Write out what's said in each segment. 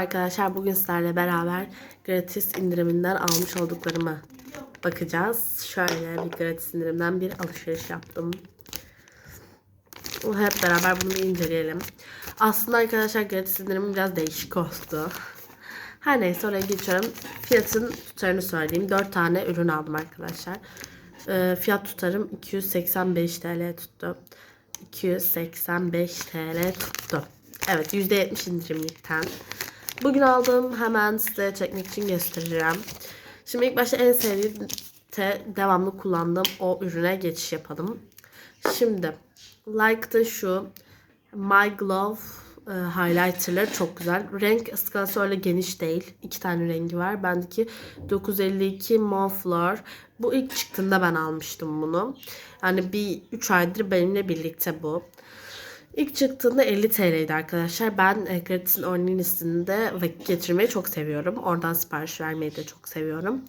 Arkadaşlar bugün sizlerle beraber gratis indiriminden almış olduklarımı bakacağız. Şöyle bir gratis indirimden bir alışveriş yaptım. Hep beraber bunu bir inceleyelim. Aslında arkadaşlar gratis indirimim biraz değişik oldu. Her neyse oraya geçiyorum. Fiyatın tutarını söyleyeyim. 4 tane ürün aldım arkadaşlar. Ee, fiyat tutarım 285 TL tuttu. 285 TL tuttu. Evet %70 indirimlikten. Bugün aldığım hemen size çekmek için göstereceğim. Şimdi ilk başta en sevdiğim te, devamlı kullandığım o ürüne geçiş yapalım. Şimdi like'da şu My Glove e, highlighterları çok güzel. Renk skalası öyle geniş değil. İki tane rengi var. Bendeki 952 Monfleur. Bu ilk çıktığında ben almıştım bunu. Yani bir 3 aydır benimle birlikte bu. İlk çıktığında 50 TL'ydi arkadaşlar. Ben e, Gratis'in online listesinde vakit geçirmeyi çok seviyorum. Oradan sipariş vermeyi de çok seviyorum.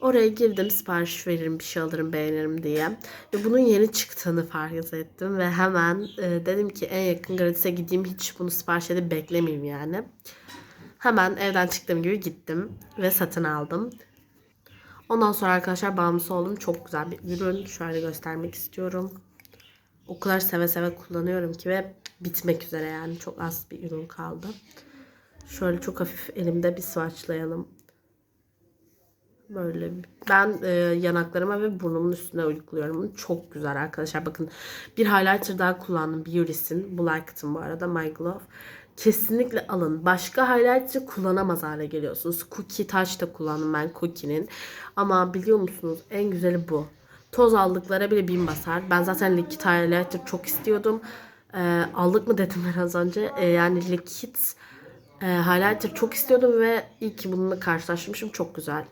Oraya girdim sipariş veririm bir şey alırım beğenirim diye. Ve bunun yeni çıktığını fark ettim. Ve hemen e, dedim ki en yakın Gratis'e gideyim hiç bunu sipariş edip beklemeyeyim yani. Hemen evden çıktığım gibi gittim ve satın aldım. Ondan sonra arkadaşlar bağımlısı oldum. Çok güzel bir ürün. Şöyle göstermek istiyorum. O kadar seve seve kullanıyorum ki ve bitmek üzere yani. Çok az bir ürün kaldı. Şöyle çok hafif elimde bir swatchlayalım. Böyle ben e, yanaklarıma ve burnumun üstüne uyguluyorum. Çok güzel arkadaşlar. Bakın bir highlighter daha kullandım. Beauty'sin. Bu like'tım bu arada. My Glove. Kesinlikle alın. Başka highlighter kullanamaz hale geliyorsunuz. Cookie Touch da kullandım ben Cookie'nin. Ama biliyor musunuz en güzeli bu. Toz aldıklara bile bin basar. Ben zaten likit highlighter çok istiyordum. E, aldık mı dedim biraz önce. E, yani likit e, highlighter çok istiyordum ve iyi ki bununla karşılaşmışım. Çok güzel.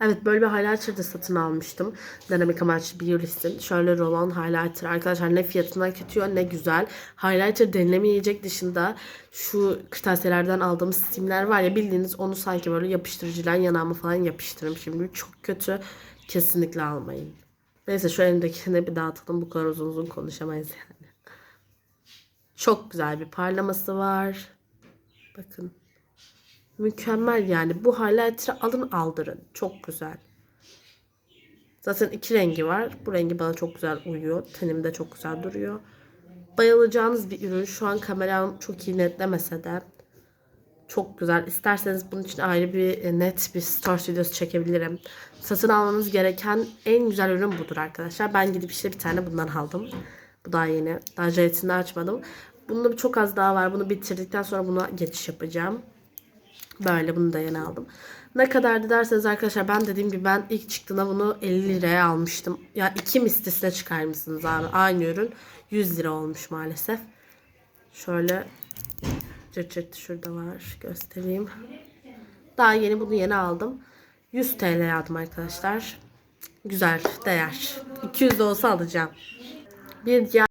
Evet böyle bir highlighter da satın almıştım. Denemek amaçlı Beauty'sin. Şöyle roll-on highlighter. Arkadaşlar ne fiyatından kötü ne güzel. Highlighter denilemeyecek dışında şu kırtasiyelerden aldığımız simler var ya bildiğiniz onu sanki böyle yapıştırıcıdan yanağıma falan yapıştırırım şimdi. Çok kötü. Kesinlikle almayın. Neyse şu elimdekini bir dağıtalım. Bu kadar uzun uzun konuşamayız yani. Çok güzel bir parlaması var. Bakın. Mükemmel yani. Bu highlighter'ı alın aldırın. Çok güzel. Zaten iki rengi var. Bu rengi bana çok güzel uyuyor. Tenimde çok güzel duruyor. Bayılacağınız bir ürün. Şu an kameram çok iyi netlemese de çok güzel. İsterseniz bunun için ayrı bir e, net bir store videosu çekebilirim. Satın almanız gereken en güzel ürün budur arkadaşlar. Ben gidip işte bir tane bundan aldım. Bu daha yeni. Daha jelatini açmadım. Bunda çok az daha var. Bunu bitirdikten sonra buna geçiş yapacağım. Böyle bunu da yeni aldım. Ne kadardı derseniz arkadaşlar ben dediğim gibi ben ilk çıktığında bunu 50 liraya almıştım. Ya iki mislisine çıkar mısınız abi? Aynı ürün 100 lira olmuş maalesef. Şöyle cırt şurada var. Göstereyim. Daha yeni bunu yeni aldım. 100 TL aldım arkadaşlar. Güzel, değer. 200 de olsa alacağım. Bir diğer